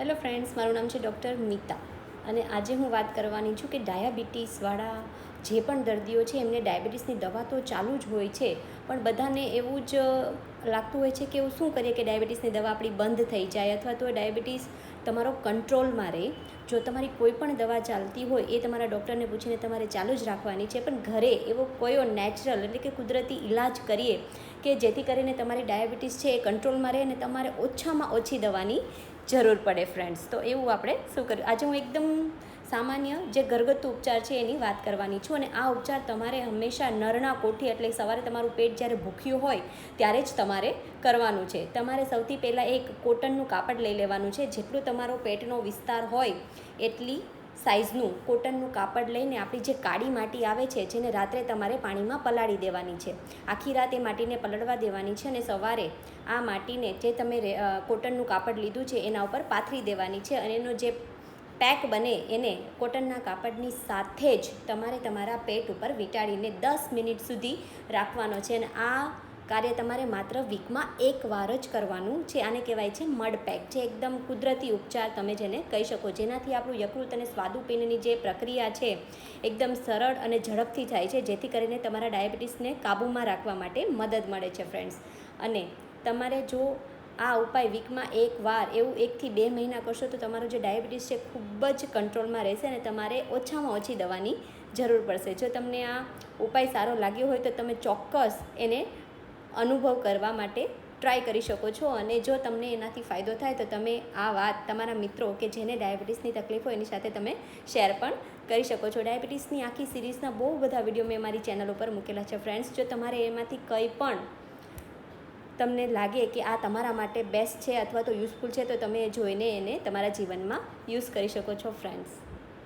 Hello friends, મારું નામ છે ડૉક્ટર મિતા અને આજે હું વાત કરવાની છું કે ડાયાબિટીસવાળા જે પણ દર્દીઓ છે, એમને ડાયાબિટીસની દવા તો ચાલુ જ હોય છે, પણ બધાને એવું જ લાગતું હોય છે કે એવું શું કરીએ કે ડાયાબિટીસની દવા આપણી બંધ થઈ જાય અથવા તો ડાયાબિટીસ તમારો કંટ્રોલમાં રહે. જો તમારી કોઈ પણ દવા ચાલતી હોય, એ તમારા ડૉક્ટરને પૂછીને તમારે ચાલુ જ રાખવાની છે, પણ ઘરે એવો કયો નેચરલ એટલે કે કુદરતી ઈલાજ કરીએ કે જેથી કરીને તમારી ડાયાબિટીસ છે એ કંટ્રોલમાં રહે અને તમારે ઓછામાં ઓછી દવાની જરૂર પડે ફ્રેન્ડ્સ તો એવું આપણે શું કર્યું? આજે હું એકદમ સામાન્ય જે ઘરગથ્થુ ઉપચાર છે એની વાત કરવાની છું અને આ ઉપચાર તમારે હંમેશા નરના કોઠી, એટલે સવારે તમારું પેટ જ્યારે ભૂખ્યું હોય ત્યારે જ તમારે કરવાનું છે. તમારે સૌથી પહેલાં એક કોટનનું કાપડ લઈ લેવાનું છે. જેટલું તમારો પેટનો વિસ્તાર હોય એટલી સાઇઝનું કોટનનું કાપડ લઈને આપણી જે કાળી માટી આવે છે, જેને રાત્રે તમારે પાણીમાં પલાળી દેવાની છે. આખી રાત એ માટીને પલળવા દેવાની છે અને સવારે આ માટીને જે તમે કોટનનું કાપડ લીધું છે, એના ઉપર પાથરી દેવાની છે અને એનો જે પેક બને એને કોટનના કાપડની સાથે જ તમારે તમારા પેટ ઉપર વીંટાળીને દસ મિનિટ સુધી રાખવાનો છે અને આ કાર્ય તમારે માત્ર વીકમાં એક વાર જ કરવાનું છે. આને કહેવાય છે મડ પેક, જે એકદમ કુદરતી ઉપચાર તમે જેને કહી શકો. જેનાથી આપણું યકૃત અને સ્વાદુપિંડની જે પ્રક્રિયા છે, એકદમ સરળ અને ઝડપથી થાય છે. જેથી કરીને તમારા ડાયાબિટીસને કાબૂમાં રાખવા માટે મદદ મળે છે ફ્રેન્ડ્સ અને તમારે જો આ ઉપાય વીકમાં એક વાર, એવું એકથી બે મહિના કરશો, તો તમારો જે ડાયાબિટીસ છે ખૂબ જ કંટ્રોલમાં રહેશે અને તમારે ઓછામાં ઓછી દવાની જરૂર પડશે. જો તમને આ ઉપાય સારો લાગ્યો હોય, તો તમે ચોક્કસ એને અનુભવ કરવા માટે ટ્રાય કરી શકો છો અને જો તમને એનાથી ફાયદો થાય તો તમે આ વાત તમારા મિત્રો કે જેને ડાયાબિટીસની તકલીફ હોય એની સાથે તમે શેર પણ કરી શકો છો. ડાયાબિટીસની આખી સિરીઝના બહુ બધા વીડિયો મેં મારી ચેનલ ઉપર મૂકેલા છે. ફ્રેન્ડ્સ જો તમારે એમાંથી કંઈ પણ તમને લાગે કે આ તમારા માટે બેસ્ટ છે અથવા તો યુઝફુલ છે તો તમે જોઈને એને તમારા જીવનમાં યુઝ કરી શકો છો ફ્રેન્ડ્સ